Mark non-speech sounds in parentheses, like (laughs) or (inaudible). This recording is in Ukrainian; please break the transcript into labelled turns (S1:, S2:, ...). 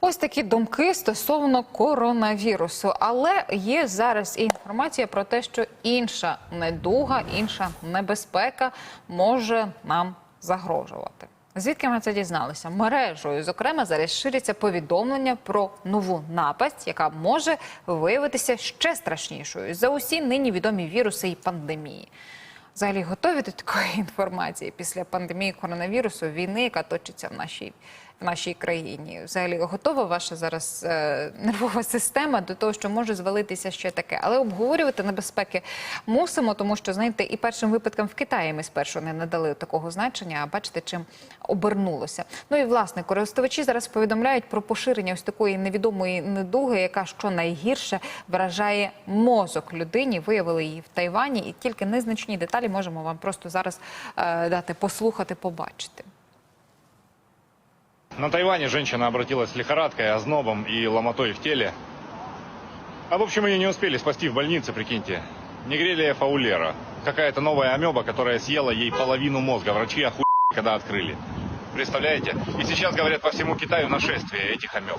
S1: Ось такі думки стосовно коронавірусу. Але є зараз інформація про те, що інша недуга, інша небезпека може нам загрожувати. Звідки ми це дізналися? Мережею, зокрема, зараз ширяться повідомлення про нову напасть, яка може виявитися ще страшнішою за усі нині відомі віруси і пандемії. Взагалі готові до такої (laughs) інформації після пандемії коронавірусу, війни, яка точиться в нашій в нашій країні? Взагалі готова ваша зараз е, нервова система до того, що може звалитися ще таке? Але обговорювати небезпеки мусимо, тому що знаєте, і першим випадкам в Китаї ми спершу не надали такого значення. А бачите, чим обернулося. Ну і власне користувачі зараз повідомляють про поширення ось такої невідомої недуги, яка що найгірше вражає мозок людині. Виявили її в Тайвані, і тільки незначні деталі можемо вам просто зараз е, дати послухати, побачити.
S2: На Тайване женщина обратилась с лихорадкой, ознобом и ломотой в теле. А в общем, ее не успели спасти в больнице, прикиньте. Негрелия фаулера. Какая-то новая амеба, которая съела ей половину мозга. Врачи охуели, когда открыли. Представляете? И сейчас, говорят, по всему Китаю нашествие этих амеб.